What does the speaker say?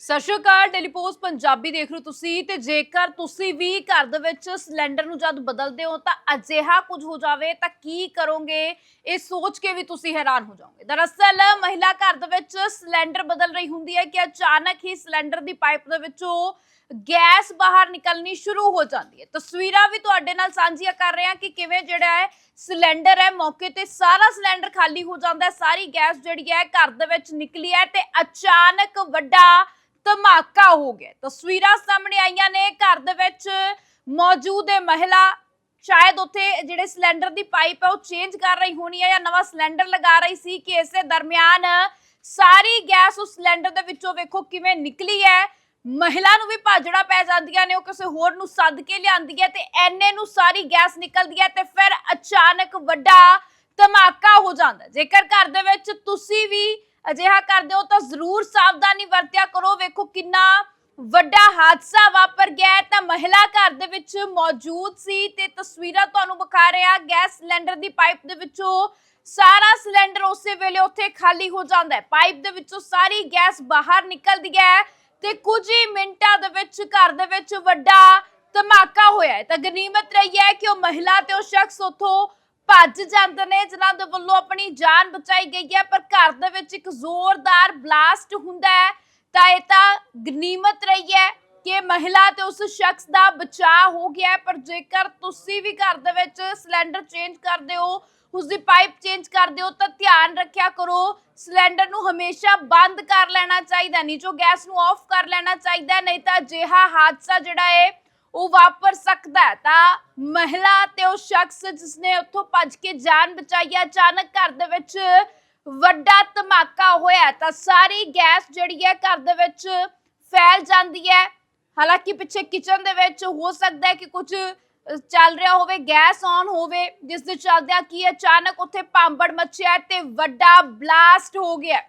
ਸਤਿ Shri Akal daily post Punjabi ਦੇਖ ਰਹੇ ਹੋ ਤੁਸੀਂ ਤੇ ਜੇਕਰ ਤੁਸੀਂ ਵੀ ਘਰ ਦੇ ਵਿੱਚ ਸਿਲੰਡਰ ਨੂੰ ਜਦ ਬਦਲਦੇ ਹੋ ਤਾਂ ਅਜਿਹਾ ਕੁਝ ਹੋ ਜਾਵੇ ਤਾਂ ਕੀ ਕਰੋਗੇ? ਇਹ ਸੋਚ ਕੇ ਵੀ ਤੁਸੀਂ ਹੈਰਾਨ ਹੋ ਜਾਓਗੇ। ਦਰਅਸਲ ਮਹਿਲਾ ਘਰ ਦੇ ਵਿੱਚ ਸਿਲੰਡਰ ਬਦਲ ਰਹੀ ਹੁੰਦੀ ਹੈ ਕਿ ਅਚਾਨਕ ਹੀ ਸਿਲੰਡਰ ਦੀ ਪਾਈਪ ਦੇ ਵਿੱਚੋਂ ਗੈਸ ਬਾਹਰ ਨਿਕਲਣੀ ਸ਼ੁਰੂ ਹੋ ਜਾਂਦੀ ਹੈ। ਤਸਵੀਰਾਂ ਵੀ ਤੁਹਾਡੇ ਨਾਲ ਸਾਂਝੀਆਂ ਕਰ ਰਹੇ ਹਾਂ ਕਿ ਕਿਵੇਂ ਜਿਹੜਾ ਹੈ ਸਿਲੰਡਰ ਹੈ, ਮੌਕੇ ਤੇ ਸਾਰਾ ਸਿਲੰਡਰ ਖਾਲੀ ਹੋ ਜਾਂਦਾ ਹੈ, ਸਾਰੀ ਗੈਸ ਜਿਹੜੀ ਹੈ ਘਰ ਦੇ ਵਿੱਚ ਨਿਕਲੀ ਹੈ ਤੇ ਅਚਾਨਕ ਵੱਡਾ ਧਮਾਕਾ ਹੋ ਗਿਆ। ਤਸਵੀਰਾਂ ਸਾਹਮਣੇ ਆਈਆਂ ਨੇ। ਘਰ ਦੇ ਵਿੱਚ ਮੌਜੂਦ ਇਹ ਮਹਿਲਾ, ਸ਼ਾਇਦ ਉੱਥੇ ਜਿਹੜੇ ਸਿਲੰਡਰ ਦੀ ਪਾਈਪ ਹੈ, ਉਹ ਚੇਂਜ ਕਰ ਰਹੀ ਹੋਣੀ ਹੈ ਜਾਂ ਨਵਾਂ ਸਿਲੰਡਰ ਲਗਾ ਰਹੀ ਸੀ ਕਿ ਇਸੇ ਦਰਮਿਆਨ ਸਾਰੀ ਗੈਸ ਉਸ ਸਿਲੰਡਰ ਦੇ ਵਿੱਚੋਂ ਵੇਖੋ ਕਿਵੇਂ ਨਿਕਲੀ ਹੈ। ਮਹਿਲਾ ਨੂੰ ਵੀ ਭਾਜੜਾ ਪੈ ਜਾਂਦੀਆਂ ਨੇ, ਉਹ ਕਿਸੇ ਹੋਰ ਨੂੰ ਸੱਦ ਕੇ ਲਿਆਂਦੀ ਹੈ ਤੇ ਐਨੇ ਨੂੰ ਸਾਰੀ ਗੈਸ ਨਿਕਲਦੀ ਹੈ ਤੇ ਫਿਰ ਅਚਾਨਕ ਵੱਡਾ ਧਮਾਕਾ ਹੋ ਜਾਂਦਾ। ਜੇਕਰ ਘਰ ਦੇ ਵਿੱਚ ਤੁਸੀਂ ਵੀ ਅਜਿਹਾ ਕਰਦੇ ਹੋ ਤਾਂ ਜ਼ਰੂਰ ਸਾਵਧਾਨੀ ਵਰਤਿਆ ਕਰੋ। ਵੇਖੋ ਕਿੰਨਾ ਵੱਡਾ ਹਾਦਸਾ ਵਾਪਰ ਗਿਆ ਤਾਂ ਮਹਿਲਾ ਘਰ ਦੇ ਵਿੱਚ ਮੌਜੂਦ ਸੀ ਤੇ ਤਸਵੀਰਾਂ ਤੁਹਾਨੂੰ ਵਿਖਾ ਰਿਹਾ। ਗੈਸ ਸਿਲੰਡਰ ਦੀ ਪਾਈਪ ਦੇ ਵਿੱਚੋਂ ਸਾਰਾ ਸਿਲੰਡਰ ਉਸੇ ਵੇਲੇ ਉੱਥੇ ਖਾਲੀ ਹੋ ਜਾਂਦਾ ਹੈ। ਪਾਈਪ ਦੇ ਵਿੱਚੋਂ ਸਾਰੀ ਗੈਸ ਬਾਹਰ ਨਿਕਲਦੀ ਹੈ ਤੇ ਕੁਝ ਹੀ ਮਿੰਟਾਂ ਦੇ ਵਿੱਚ ਘਰ ਦੇ ਵਿੱਚ ਵੱਡਾ ਧਮਾਕਾ ਹੋਇਆ ਹੈ। ਤਾਂ ਗਨੀਮਤ ਰਹੀ ਹੈ ਕਿ ਉਹ ਮਹਿਲਾ ਤੇ ਉਹ ਸ਼ਖਸ ਉਥੋਂ ਭੱਜ ਜਾਂਦੇ ਨੇ, ਜਿਨ੍ਹਾਂ ਦੇ ਵੱਲੋਂ ਆਪਣੀ ਜਾਨ ਬਚਾਈ ਗਈ ਹੈ, ਪਰ ਘਰ ਦੇ ਵਿੱਚ ਇੱਕ ਜ਼ੋਰਦਾਰ ਬਲਾਸਟ ਹੁੰਦਾ ਹੈ, ਤਾਂ ਇਹ ਤਾਂ ਗਨੀਮਤ ਰਹੀ ਹੈ ਕਿ ਮਹਿਲਾ ਤੇ ਉਸ ਸ਼ਖਸ ਦਾ ਬਚਾਅ ਹੋ ਗਿਆ ਪਰ ਜੇਕਰ ਤੁਸੀਂ ਵੀ ਘਰ ਦੇ ਵਿੱਚ ਸਿਲੰਡਰ ਚੇਂਜ ਕਰਦੇ ਹੋ ਉਸ ਦੀ ਪਾਈਪ ਚੇਂਜ ਕਰਦੇ ਹੋ, ਤਾਂ ਧਿਆਨ ਰੱਖਿਆ ਕਰੋ, ਸਿਲੰਡਰ ਨੂੰ ਹਮੇਸ਼ਾ ਬੰਦ ਕਰ ਲੈਣਾ ਚਾਹੀਦਾ ਨਹੀਂ ਜੋ ਗੈਸ ਨੂੰ ਆਫ ਕਰ ਲੈਣਾ ਚਾਹੀਦਾ ਨਹੀਂ ਤਾਂ ਅਜਿਹਾ ਹਾਦਸਾ ਜਿਹੜਾ ਹੈ ਉਹ ਵਾਪਰ ਸਕਦਾ ਹੈ। ਤਾਂ ਮਹਿਲਾ ਤੇ ਉਹ ਸ਼ਖਸ ਜਿਸਨੇ ਉੱਥੋਂ ਭੱਜ ਕੇ ਜਾਨ ਬਚਾਈ ਹੈ, ਅਚਾਨਕ ਘਰ ਦੇ ਵਿੱਚ ਵੱਡਾ ਧਮਾਕਾ ਹੋਇਆ ਤਾਂ ਸਾਰੀ ਗੈਸ ਜਿਹੜੀ ਹੈ ਘਰ ਦੇ ਵਿੱਚ ਫੈਲ ਜਾਂਦੀ ਹੈ। ਹਾਲਾਂਕਿ ਪਿੱਛੇ ਕਿਚਨ ਦੇ ਵਿੱਚ ਹੋ ਸਕਦਾ ਹੈ ਕਿ ਕੁਝ ਚੱਲ ਰਿਹਾ ਹੋਵੇ ਗੈਸ ਔਨ ਹੋਵੇ ਜਿਸ ਦੇ ਚੱਲਦਿਆਂ ਕੀ ਅਚਾਨਕ ਉੱਥੇ ਭਾਂਬੜ ਮੱਚਿਆ ਤੇ ਵੱਡਾ ਬਲਾਸਟ ਹੋ ਗਿਆ